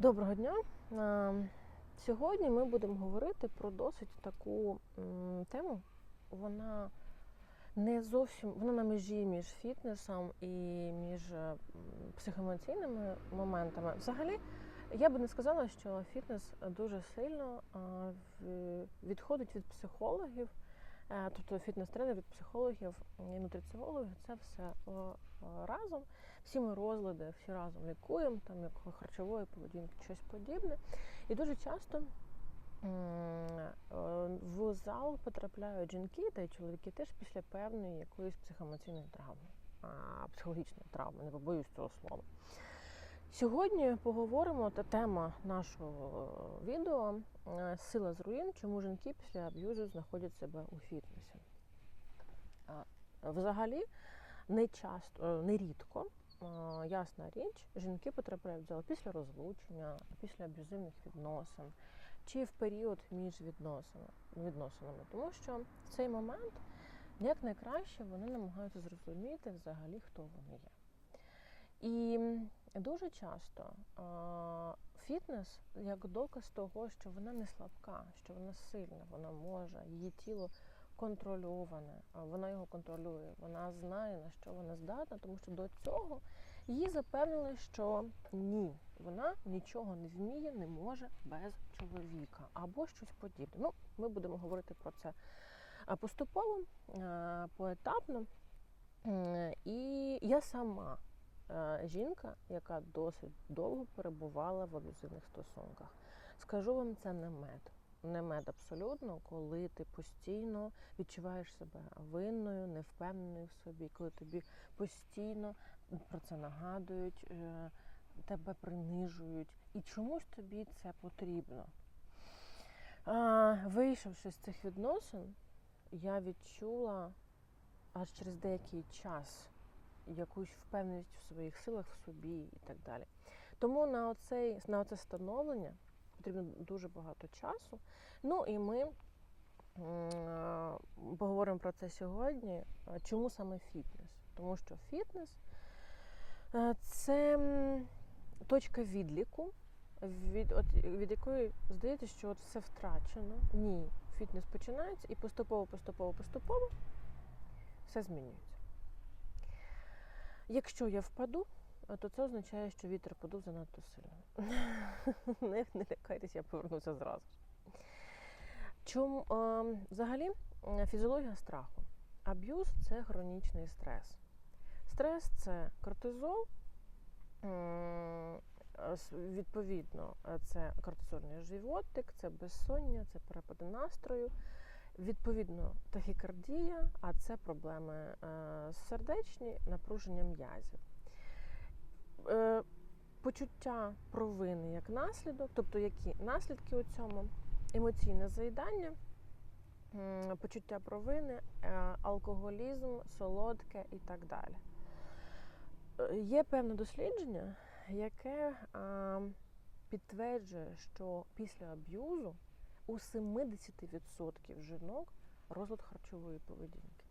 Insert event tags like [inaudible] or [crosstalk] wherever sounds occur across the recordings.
Доброго дня. Е, Сьогодні ми будемо говорити про досить таку тему. Вона не зовсім вона на межі між фітнесом і між психоемоційними моментами. Взагалі, я би не сказала, що фітнес дуже сильно відходить від психологів. Е, Тобто фітнес-тренер від психологів і нутриціологів це все разом. Всі ми розлади, всі разом лікуємо, там як харчової поведінки, щось подібне. І дуже часто в зал потрапляють жінки та й чоловіки теж після певної якоїсь психоемоційної травми, психологічної травми, не побоюсь цього слова. Сьогодні поговоримо та тема нашого відео е, сила з руїн, чому жінки після аб'юзу знаходять себе у фітнесі. Взагалі, не часто, е, не рідко, е, ясна річ, жінки потрапляють зал після розлучення, після аб'юзивних відносин чи в період між відносинами. Тому що в цей момент як найкраще вони намагаються зрозуміти взагалі, хто вони є. І дуже часто фітнес як доказ того, що вона не слабка, що вона сильна, вона може, її тіло контрольоване, вона його контролює, вона знає, на що вона здатна, тому що до цього її запевнили, що ні, вона нічого не вміє, не може без чоловіка або щось подібне. Ну, ми будемо говорити про це поступово, поетапно. І я сама жінка, яка досить довго перебувала в аб'юзивних стосунках. Скажу вам, це не мед. Не мед абсолютно, коли ти постійно відчуваєш себе винною, невпевненою в собі, коли тобі постійно про це нагадують, е, тебе принижують, і чомусь тобі це потрібно. Вийшовши з цих відносин, я відчула аж через деякий час якусь впевненість в своїх силах, в собі і так далі. Тому на, оцей, на оце становлення потрібно дуже багато часу. Ну і ми поговоримо про це сьогодні. Чому саме фітнес? Тому що фітнес е, це точка відліку, від, от, від якої здається, що от все втрачено. Ні, фітнес починається і поступово, поступово, поступово все змінюється. Якщо я впаду, то це означає, що вітер подув занадто сильно. [laughs] не, не лякайтесь, я повернуся зразу. Чому е, взагалі е, фізіологія страху? Аб'юз це хронічний стрес. Стрес це кортизол, відповідно, е, це кортизольний животик, це безсоння, це перепади настрою. Відповідно, тахікардія, а це проблеми е, сердечні, напруження м'язів. Е, почуття провини як наслідок, тобто які наслідки у цьому, емоційне заїдання, почуття провини, е, алкоголізм, солодке і так далі. Є певне дослідження, яке підтверджує, що після аб'юзу у 70% жінок розлад харчової поведінки.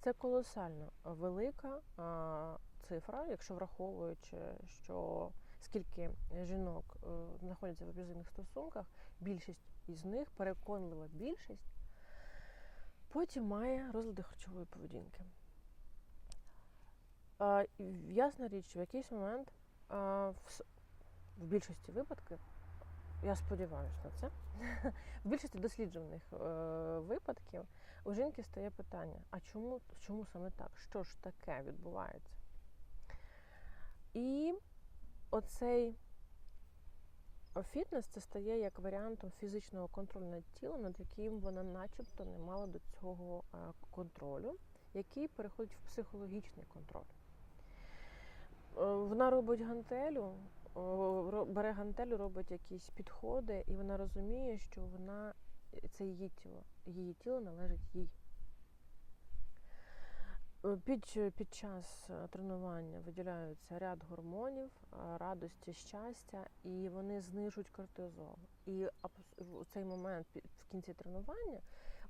Це колосально велика цифра, якщо враховуючи, що скільки жінок е, знаходяться в аб'юзивних стосунках, більшість із них, переконлива більшість, потім має розлади харчової поведінки. Ясна річ, в якийсь момент в більшості випадків я сподіваюся на це. [laughs] В більшості досліджених е, випадків у жінки стає питання: а чому, чому саме так? Що ж таке відбувається? І оцей фітнес це стає як варіантом фізичного контролю над тілом, над яким вона начебто не мала до цього е, контролю, який переходить в психологічний контроль. Е, Вона робить гантелю, бере гантелю, робить якісь підходи, і вона розуміє, що вона це її тіло. Її тіло належить їй. Е, Під, під час е, тренування виділяються ряд гормонів, е, радості, щастя, і вони знижують кортизол. І в цей момент в кінці тренування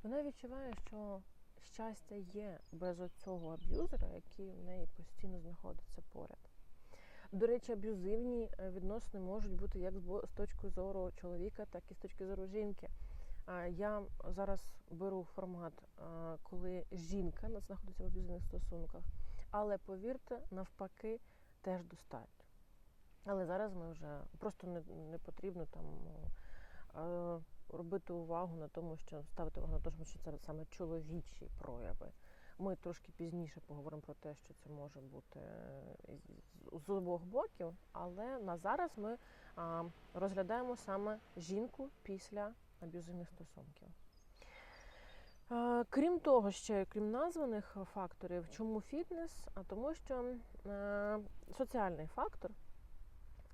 вона відчуває, що щастя є без оцього аб'юзера, який в неї постійно знаходиться поряд. До речі, аб'юзивні е, відносини можуть бути як з точки зору чоловіка, так і з точки зору жінки. Я зараз беру формат, коли жінка на- знаходиться в аб'юзивних стосунках, але повірте, навпаки, теж достатньо. Але зараз ми вже просто не, не потрібно там робити увагу на тому, що ставити увагу на тому, що це саме чоловічі прояви. Ми трошки пізніше поговоримо про те, що це може бути е, з- обох боків, але на зараз ми розглядаємо саме жінку після аб'юзивних стосунків. Е, Крім того, ще крім названих факторів, чому фітнес? А тому, що е, соціальний фактор,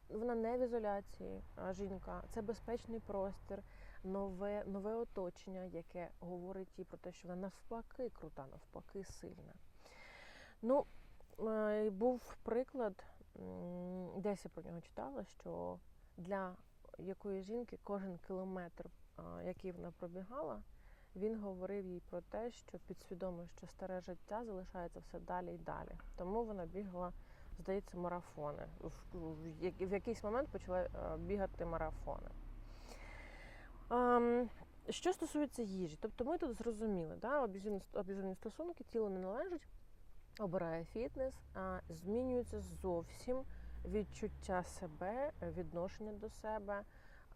вона не в ізоляції, жінка, це безпечний простір, нове, нове оточення, яке говорить їй про те, що вона навпаки крута, навпаки сильна. Ну, е, був приклад, десь я про нього читала, що для якої жінки кожен кілометр, який вона пробігала, він говорив їй про те, що підсвідомо, що старе життя залишається все далі і далі. Тому вона бігала, здається, марафони. В якийсь момент почала е, бігати марафони. Що стосується їжі, тобто ми тут зрозуміли, да, аб'юзивні стосунки, тіло не належить, обирає фітнес, а змінюється зовсім відчуття себе, відношення до себе.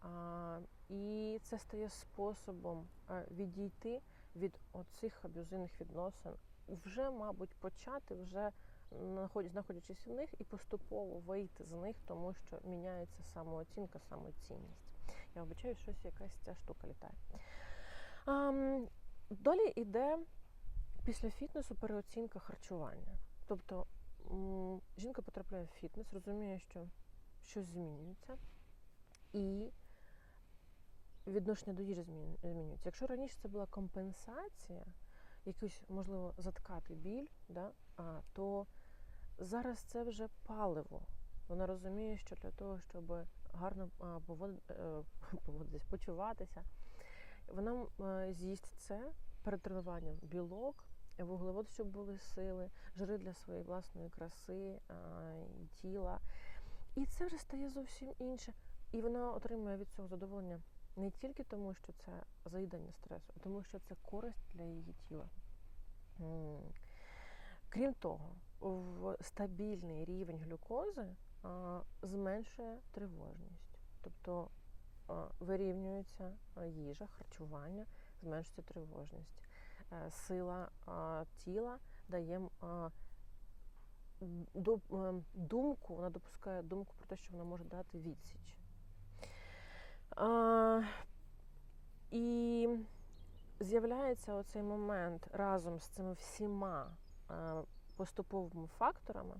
А, і це стає способом відійти від оцих аб'юзивних відносин, вже, мабуть, почати вже знаходя- знаходячись в них і поступово вийти з них, тому що міняється самооцінка, самоцінність. Я вибачаю, щось якась ця штука літає. Ам, Далі йде після фітнесу переоцінка харчування. Тобто жінка потрапляє в фітнес, розуміє, що щось змінюється, і відношення до їжі змінюється. Якщо раніше це була компенсація, якийсь, можливо, заткати біль, да, а, то зараз це вже паливо. Вона розуміє, що для того, щоб гарно а, е, [laughs] поводитись, почуватися, вона е, з'їсть це перед тренуванням білок, вуглевод, щоб були сили, жири для своєї власної краси і тіла. І це вже стає зовсім інше. І вона отримує від цього задоволення не тільки тому, що це заїдання стресу, а тому, що це користь для її тіла. Крім того, в стабільний рівень глюкози зменшує тривожність. Тобто вирівнюється їжа, харчування, зменшується тривожність. Е, Сила тіла дає е, думку, вона допускає думку про те, що вона може дати відсіч. І з'являється оцей момент разом з цими всіма поступовими факторами,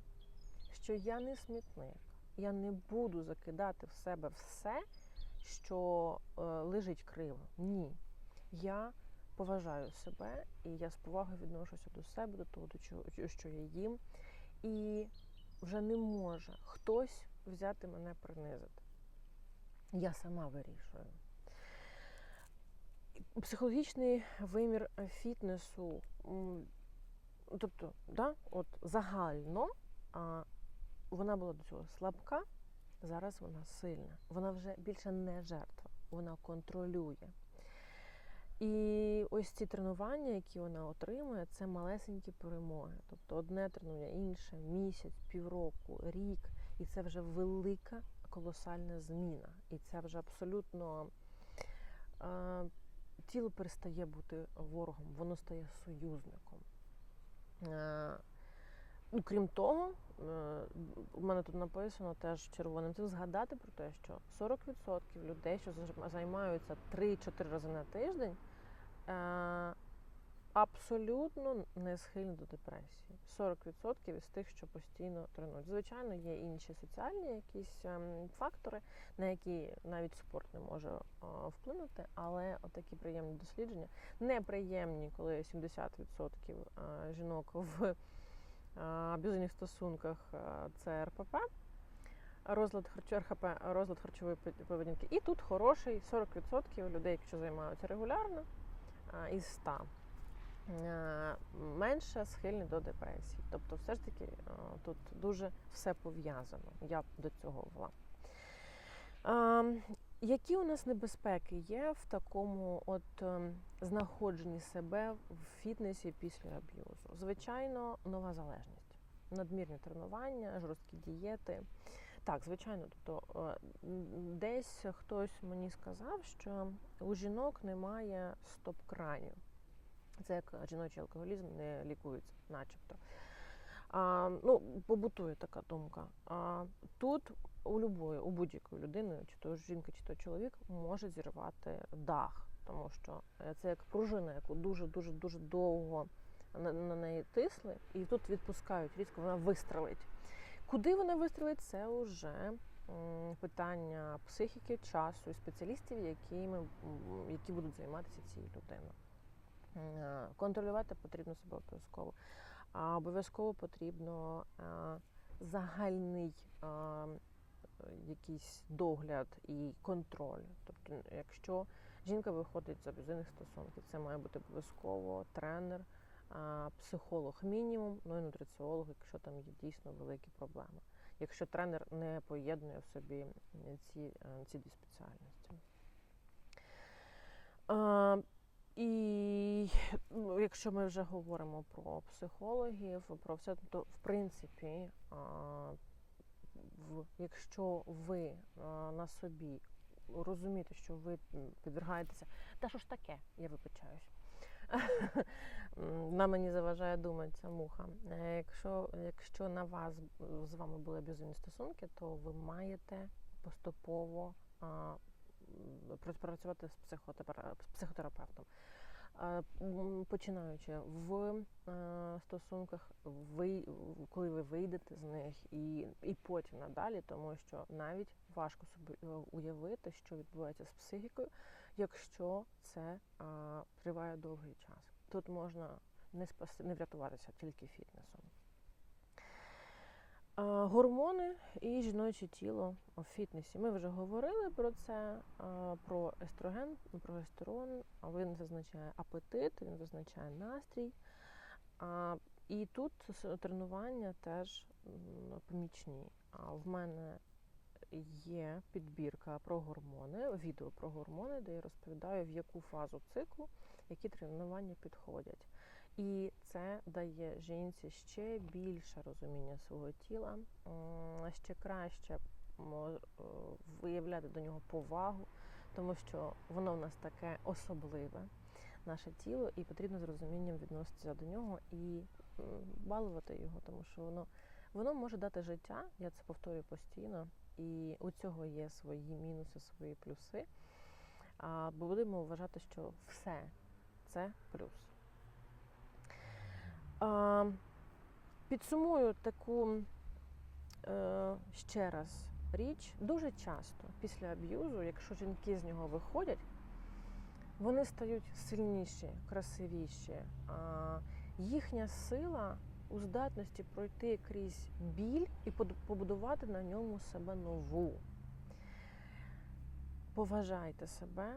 що я не смітник, я не буду закидати в себе все, що е, лежить криво. Ні. Я поважаю себе, і я з повагою відношуся до себе, до того, до що я їм. І вже не може хтось взяти мене принизити. Я сама вирішую. Психологічний вимір фітнесу, тобто, да, от загально а, вона була до цього слабка, зараз вона сильна. Вона вже більше не жертва, вона контролює. І ось ці тренування, які вона отримує, це малесенькі перемоги. Тобто одне тренування, інше, місяць, півроку, рік. І це вже велика колосальна зміна. І це вже абсолютно е, тіло перестає бути ворогом, воно стає союзником. Е, ну, крім того, е, у мене тут написано теж червоним цим згадати про те, що 40% людей, що займаються 3-4 рази на тиждень, е, абсолютно не схильні до депресії. 40% із тих, що постійно тренують. Звичайно, є інші соціальні якісь ем, фактори, на які навіть спорт не може е, вплинути, але отакі приємні дослідження неприємні, коли 70% е, жінок в е, аб'юзивних стосунках е, це РПП. Розлад РХП, розлад харчової поведінки. І тут хороший 40% людей, якщо займаються регулярно, а, із 100. е, менше схильні до депресії. Тобто, все ж таки е, тут дуже все пов'язано. Я до цього вела. Які у нас небезпеки є в такому от ем, знаходженні себе в фітнесі після аб'юзу? Звичайно, нова залежність, надмірні тренування, жорсткі дієти. Так, звичайно, тобто е, десь хтось мені сказав, що у жінок немає стоп-кранів. Це як жіночий алкоголізм не лікується, начебто. А, ну, побутує така думка. А, тут у любої, у будь-якої людини, чи то жінка, чи то чоловік, може зірвати дах, тому що е, це як пружина, яку дуже дуже дуже довго на, на неї тисли, і тут відпускають різко, вона вистрелить. Куди вона вистрелить, це вже питання психіки, часу і спеціалістів, які, які будуть займатися цією людиною. Е, Контролювати потрібно себе обов'язково. А обов'язково потрібно е, загальний якийсь догляд і контроль. Тобто, якщо жінка виходить з аб'юзивних стосунків, це має бути обов'язково тренер, психолог мінімум, ну і нутриціолог, якщо там є дійсно великі проблеми. Якщо тренер не поєднує в собі ці, е, ці дві спеціальності. А, і ну, якщо ми вже говоримо про психологів, про все, то в принципі, а, якщо ви а, на собі розумієте, що ви підвергаєтеся, та що ж таке, я вибачаюсь. [laughs] На мені заважає думати ця муха. Е, Якщо, якщо на вас з вами були аб'юзивні стосунки, то ви маєте поступово а, працювати з психотерапевтом. М, Починаючи в е, стосунках, ви, коли ви вийдете з них, і, і потім надалі, тому що навіть важко собі е, уявити, що відбувається з психікою, якщо це триває довгий час. Тут можна не спасти, не врятуватися тільки фітнесом. Гормони і жіноче тіло в фітнесі. Ми вже говорили про це, про естроген, прогестерон. А Він зазначає апетит, він зазначає настрій. І тут тренування теж помічні. В мене є підбірка про гормони, відео про гормони, де я розповідаю, в яку фазу циклу які тренування підходять. І це дає жінці ще більше розуміння свого тіла, ще краще е, виявляти до нього повагу, тому що воно в нас таке особливе, наше тіло, і потрібно з розумінням відноситися до нього і балувати його, тому що воно, воно може дати життя, я це повторюю постійно, і у цього є свої мінуси, свої плюси. А, будемо вважати, що все це плюс. Підсумую таку е, ще раз річ. Дуже часто після аб'юзу, якщо жінки з нього виходять, вони стають сильніші, красивіші. Їхня сила у здатності пройти крізь біль і побудувати на ньому себе нову. Поважайте себе,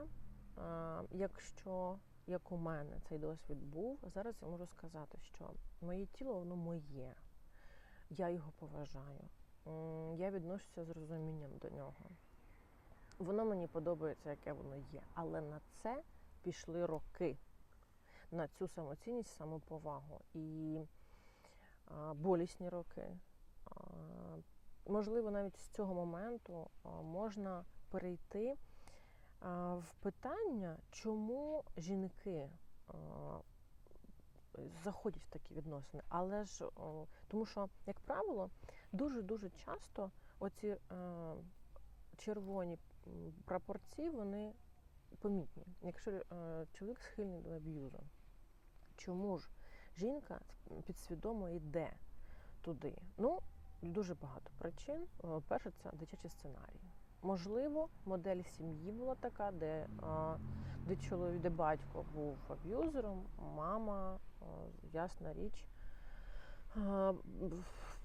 якщо як у мене цей досвід був, зараз я можу сказати, що моє тіло воно моє. Я його поважаю. Я відношуся з розумінням до нього. Воно мені подобається, яке воно є. Але на це пішли роки, на цю самоцінність, самоповагу. І а, болісні роки. А, можливо, навіть з цього моменту можна перейти в питання, чому жінки заходять в такі відносини. Але ж тому що, як правило, дуже-дуже часто оці е, червоні прапорці, вони помітні. Якщо е, чоловік схильний до аб'юзу, чому ж жінка підсвідомо йде туди? Ну, дуже багато причин. Перше, це дитячий сценарій. Можливо, модель сім'ї була така, де, де чоловік, де батько був аб'юзером, мама, ясна річ,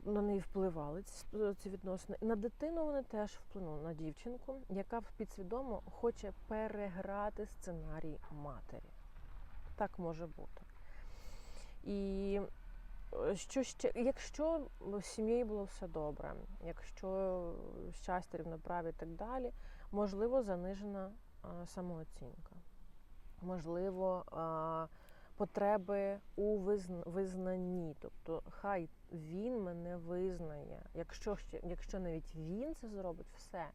на неї впливали ці, відносини. На дитину вони теж вплинули на дівчинку, яка підсвідомо хоче переграти сценарій матері. Так може бути. І що ще, якщо в сім'ї було все добре, якщо щастя, рівноправі і так далі, можливо, занижена самооцінка, можливо, потреби у визнанні. Тобто, хай він мене визнає. Якщо якщо навіть він це зробить, все,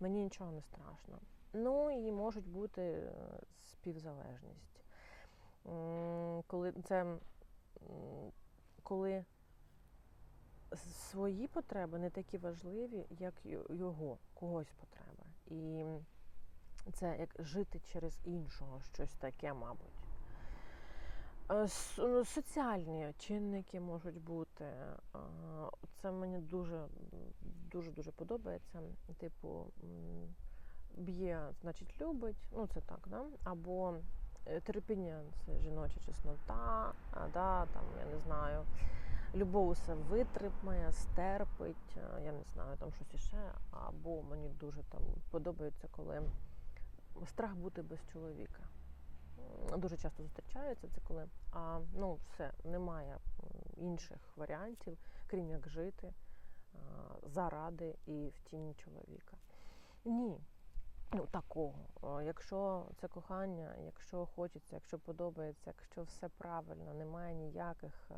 мені нічого не страшно. Ну і можуть бути е, співзалежність. Коли це коли свої потреби не такі важливі, як його, когось потреби. І це як жити через іншого, щось таке, мабуть. Е, ну, Соціальні чинники можуть бути. Це мені дуже дуже подобається. Типу, б'є, значить, любить. Ну, це так, да? Або терпіння це жіноча чеснота, а, да, там, я не знаю. Любов усе витримає, стерпить, е, я не знаю, там щось іще. Або мені дуже там подобається, коли страх бути без чоловіка. Дуже часто зустрічається це коли а, ну, все, немає інших варіантів, крім як жити а, заради і в тіні чоловіка. Ні. Ну, такого. Якщо це кохання, якщо хочеться, якщо подобається, якщо все правильно, немає ніяких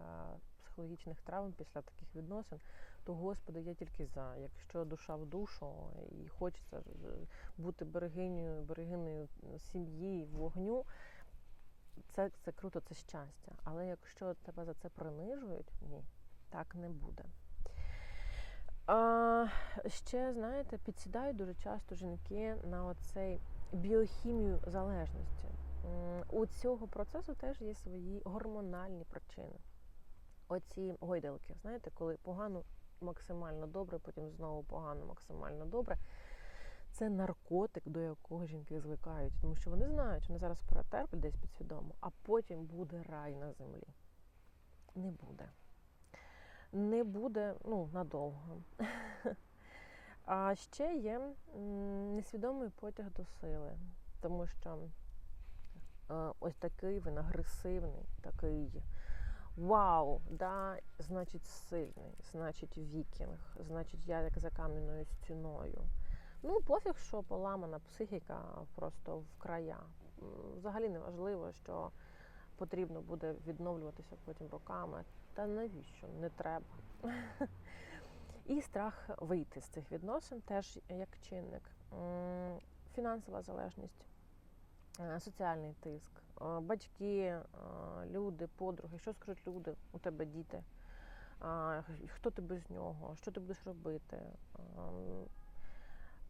психологічних травм після таких відносин, то Господи, я тільки за. Якщо душа в душу і хочеться бути берегинею, берегинею сім'ї, вогню, це, це круто, це щастя. Але якщо тебе за це принижують, ні, так не буде. А, ще, знаєте, підсідають дуже часто жінки на оцей біохімію залежності. У цього процесу теж є свої гормональні причини. Оці гойдалки, знаєте, коли погано максимально добре, потім знову погано максимально добре. Це наркотик, до якого жінки звикають, тому що вони знають, вони зараз перетерплять десь підсвідомо, а потім буде рай на землі. Не буде. Не буде ну, надовго. [laughs] А ще є несвідомий потяг до сили, тому що е, ось такий він агресивний, такий вау, да, значить сильний, значить вікінг, значить я як за кам'яною стіною. Ну, пофіг, що поламана психіка просто в края. Взагалі не важливо, що потрібно буде відновлюватися потім роками. Та навіщо? Не треба. І страх вийти з цих відносин теж як чинник. Фінансова залежність, е, соціальний тиск, е, батьки, е, люди, подруги. Що скажуть люди? У тебе діти? Хто ти без нього? Що ти будеш робити?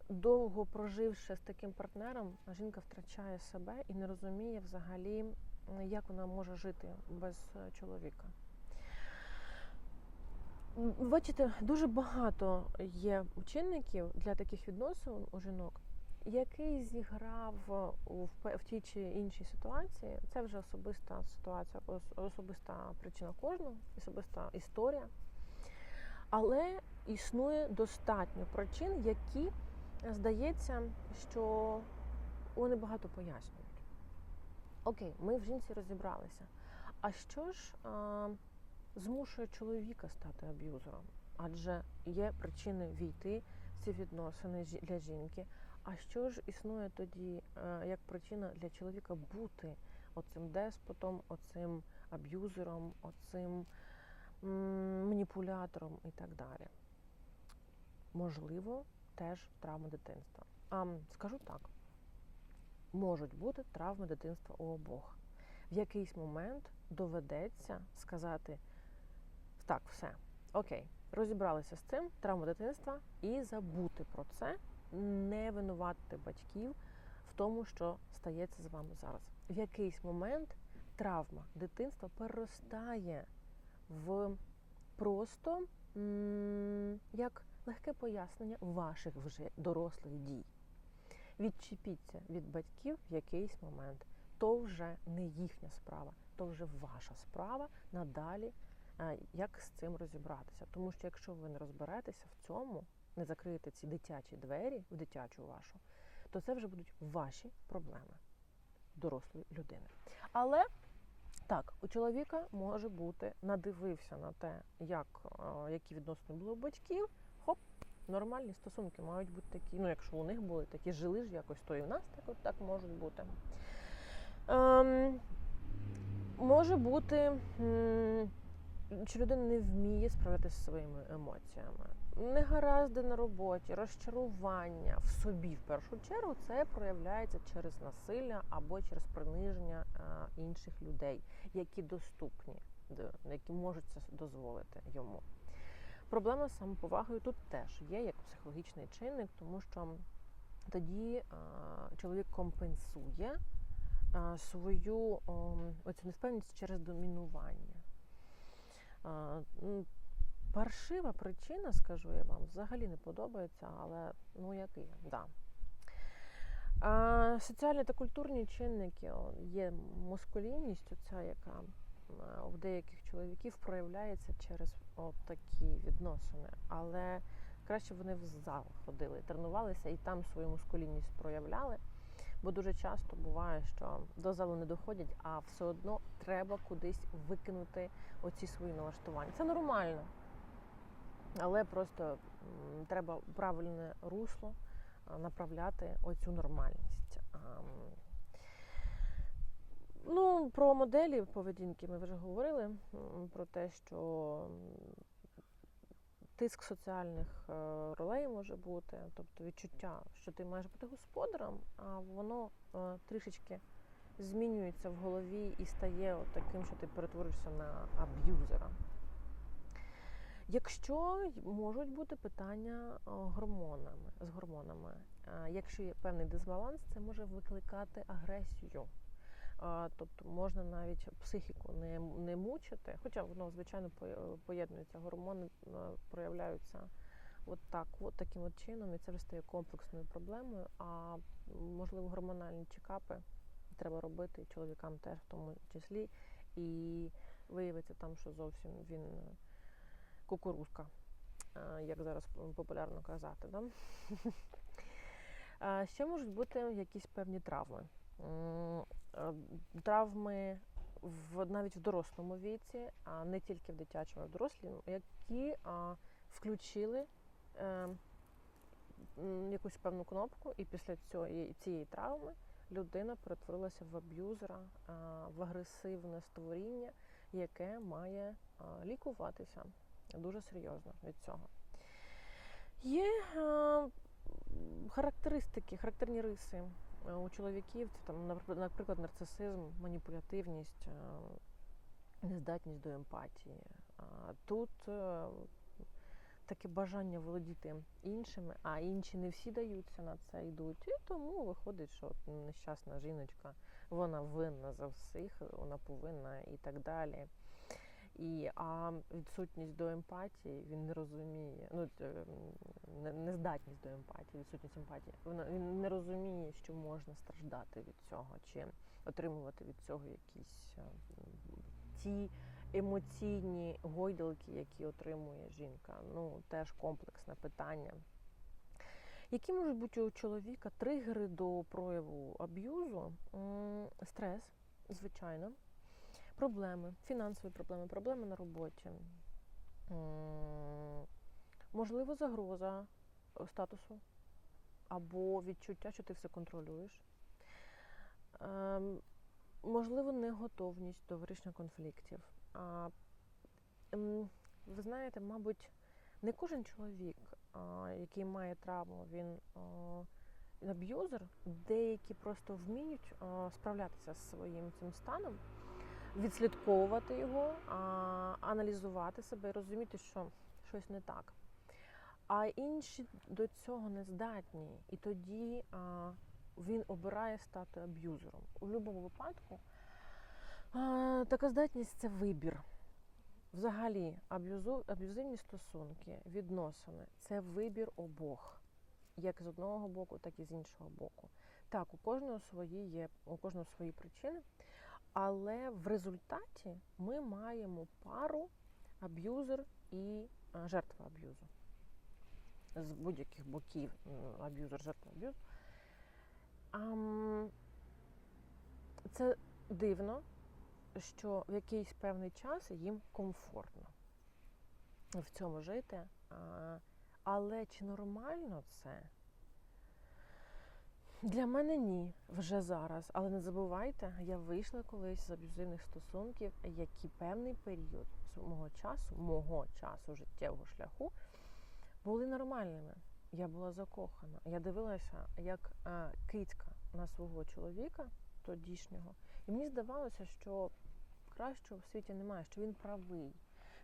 Довго проживши з таким партнером, жінка втрачає себе і не розуміє взагалі, як вона може жити без чоловіка. Бачите, дуже багато є чинників для таких відносин у жінок, який зіграв в тій чи іншій ситуації. Це вже особиста ситуація, особиста причина кожного, особиста історія. Але існує достатньо причин, які здається, що вони багато пояснюють. Окей, ми в жінці розібралися. А що ж змушує чоловіка стати аб'юзером? Адже є причини війти в ці відносини для жінки. А що ж існує тоді е, як причина для чоловіка бути оцим деспотом, оцим аб'юзером, оцим маніпулятором і так далі? Можливо, теж травми дитинства. А скажу так: можуть бути травми дитинства у обох. В якийсь момент доведеться сказати: так, все, окей, розібралися з цим, травма дитинства, і забути про це, не винувати батьків в тому, що стається з вами зараз. В якийсь момент травма дитинства переростає в просто м, як легке пояснення ваших вже дорослих дій. Відчепіться від батьків в якийсь момент. То вже не їхня справа, то вже ваша справа надалі, як з цим розібратися. Тому що якщо ви не розберетеся в цьому, не закриєте ці дитячі двері в дитячу вашу, то це вже будуть ваші проблеми дорослої людини. Але Так, у чоловіка може бути надивився на те, як, е, які відносини були у батьків. Хоп, нормальні стосунки мають бути такі. Ну, якщо у них були такі, жили ж якось, то і в нас так, от так можуть бути. Ем, може бути, м, що людина не вміє справлятися зі своїми емоціями. Негаразди на роботі, розчарування в собі в першу чергу це проявляється через насилля або через приниження е, інших людей, які доступні, які можуть це дозволити йому. Проблема з самоповагою тут теж є як психологічний чинник, тому що тоді е, чоловік компенсує е, свою оцю неспевність через домінування. М, Паршива причина, скажу я вам, взагалі не подобається, але ну як є, да. А, соціальні та культурні чинники є маскулінність, оця, яка е, в деяких чоловіків проявляється через такі відносини. Але краще вони в зал ходили, тренувалися і там свою мускулінність проявляли. Бо дуже часто буває, що до залу не доходять, а все одно треба кудись викинути оці свої налаштування. Це нормально. Але просто треба правильне русло направляти оцю нормальність. Ну, про моделі поведінки ми вже говорили, про те, що тиск соціальних е, ролей може бути, тобто відчуття, що ти маєш бути господарем, а воно е, трішечки змінюється в голові і стає таким, що ти перетворишся на аб'юзера. Якщо можуть бути питання гормонами, з гормонами, якщо є певний дисбаланс, це може викликати агресію. Тобто можна навіть психіку не, не мучити, хоча воно, звичайно, поєднується, гормони е, проявляються от так, от таким от чином, і це вже стає комплексною проблемою. А можливо, гормональні чекапи треба робити і чоловікам теж в тому числі. І виявиться там, що зовсім він е, кукурузка, е, як зараз популярно казати. Да? [laughs] Ще можуть бути якісь певні травми. Е, Травми в навіть в дорослому віці, а не тільки в дитячому, а в дорослому, які а, включили е, якусь певну кнопку, і після цієї, цієї травми людина перетворилася в аб'юзера, а, в агресивне створіння, яке має а, лікуватися дуже серйозно від цього. Є е, характеристики, характерні риси е, у чоловіків, там, наприклад, нарцисизм, маніпулятивність, е, нездатність до емпатії. Тут е, таке бажання володіти іншими, а інші не всі даються на це йдуть. І тому виходить, що нещасна жіночка, вона винна за всіх, вона повинна і так далі. І, а відсутність до емпатії він не розуміє. Ну, не- нездатність до емпатії, відсутність емпатії. Вона він не розуміє, що можна страждати від цього, чи отримувати від цього якісь е, ті емоційні гойдалки, які отримує жінка. Ну, теж комплексне питання. Які можуть бути у чоловіка тригери до прояву аб'юзу? Стрес, звичайно проблеми, фінансові проблеми, проблеми на роботі, можливо, загроза е, статусу або відчуття, що ти все контролюєш. Ем, Можливо, неготовність до вирішення конфліктів. А, Ви знаєте, мабуть, не кожен чоловік, який має травму, він аб'юзер, деякі просто вміють справлятися з своїм цим станом відслідковувати його, аналізувати себе і розуміти, що щось не так. А інші до цього не здатні. І тоді він обирає стати аб'юзером. У будь-якому випадку така здатність це вибір. Взагалі, аб'юзивні стосунки, відносини це вибір обох, як з одного боку, так і з іншого боку. Так, у кожного свої є, у кожного свої причини. Але в результаті ми маємо пару аб'юзер і жертва аб'юзу. З будь-яких боків аб'юзер, жертва аб'юзу. Це дивно, що в якийсь певний час їм комфортно в цьому жити. Але чи нормально це? Для мене ні, вже зараз. Але не забувайте, я вийшла колись з аб'юзивних стосунків, які певний період мого часу, мого часу життєвого шляху, були нормальними. Я була закохана. Я дивилася, як е, кицька на свого чоловіка тодішнього, і мені здавалося, що кращого в світі немає, що він правий,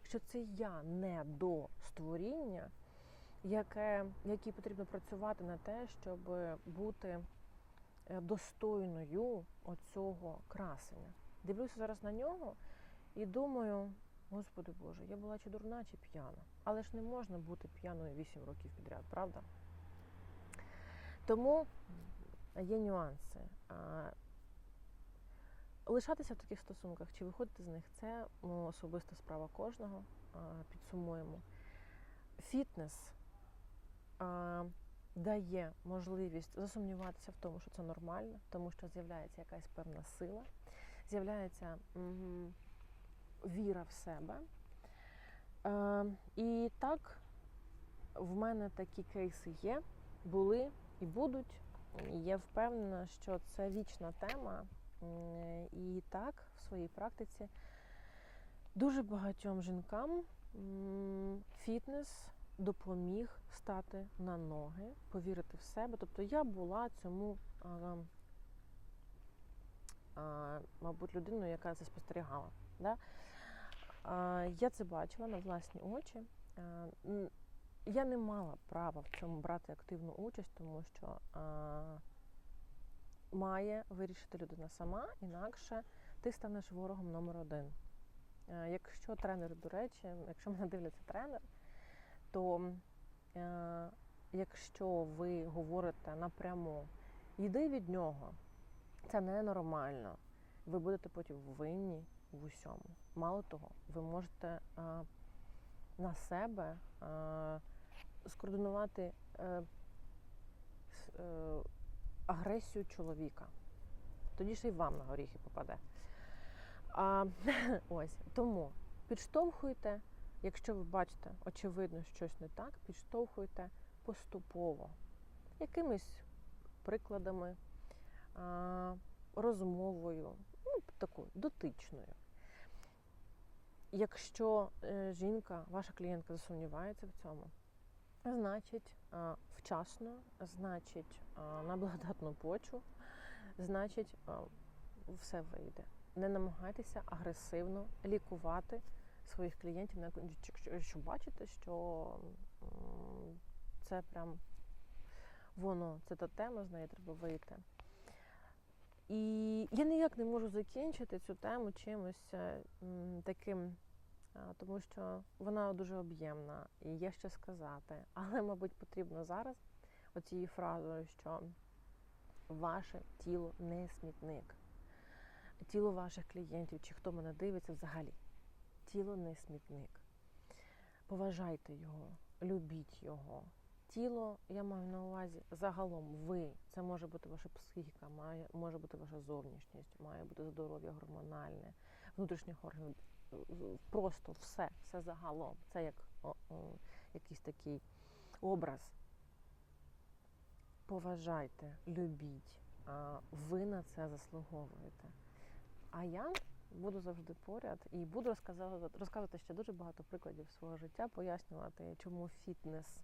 що це я не до створіння, яке, якій потрібно працювати на те, щоб бути е, достойною оцього красення. Дивлюся зараз на нього і думаю, Господи Боже, я була чи дурна, чи п'яна. Але ж не можна бути п'яною 8 років підряд, правда? Тому є нюанси. Лишатися в таких стосунках чи виходити з них це особиста справа кожного. Підсумуємо. Фітнес а, дає можливість засумніватися в тому, що це нормально, тому що з'являється якась певна сила, з'являється м, віра в себе. Е, і так, в мене такі кейси є, були і будуть. Я впевнена, що це вічна тема. І так, в своїй практиці дуже багатьом жінкам фітнес допоміг стати на ноги, повірити в себе. Тобто я була цьому, а, а, мабуть, людиною, яка це спостерігала. Да? А, Я це бачила на власні очі. А, Я не мала права в цьому брати активну участь, тому що а, має вирішити людина сама, інакше ти станеш ворогом номер один. Якщо тренер, до речі, якщо мене дивляться тренер, то е, якщо ви говорите напряму, йди від нього, це ненормально. Ви будете потім винні в усьому. Мало того, ви можете е, на себе е, скоординувати агресію чоловіка. Тоді ще й вам на горіхи попаде. А, [laughs] ось тому підштовхуйте, якщо ви бачите, очевидно, щось не так, підштовхуйте поступово, якимись прикладами, розмовою, ну, такою дотичною. Якщо е, жінка, ваша клієнтка засумнівається в цьому, значить вчасно, значить на благодатну почву, значить все вийде. Не намагайтеся агресивно лікувати своїх клієнтів, якщо бачите, що це прям воно, це та тема, з неї треба вийти. І я ніяк не можу закінчити цю тему чимось е, таким, тому що вона дуже об'ємна і є що сказати. [laughs] Але, мабуть, потрібно зараз оцією фразою, що ваше тіло не смітник. Тіло ваших клієнтів, чи хто мене дивиться взагалі. Тіло не смітник. Поважайте його, любіть його. Тіло, я маю на увазі загалом ви. Це може бути ваша психіка, має, може бути ваша зовнішність, має бути здоров'я гормональне, внутрішніх органів. Просто все, все загалом. Це як о, о, якийсь такий образ. Поважайте, любіть. Ви на це заслуговуєте. А я буду завжди поряд і буду розказувати, розказувати ще дуже багато прикладів свого життя, пояснювати, чому фітнес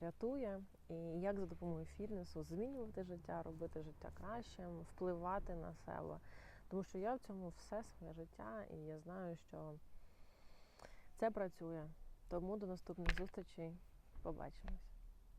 рятує, і як за допомогою фітнесу змінювати життя, робити життя кращим, впливати на себе. Тому що я в цьому все своє життя, і я знаю, що це працює. Тому до наступних зустрічей. Побачимось.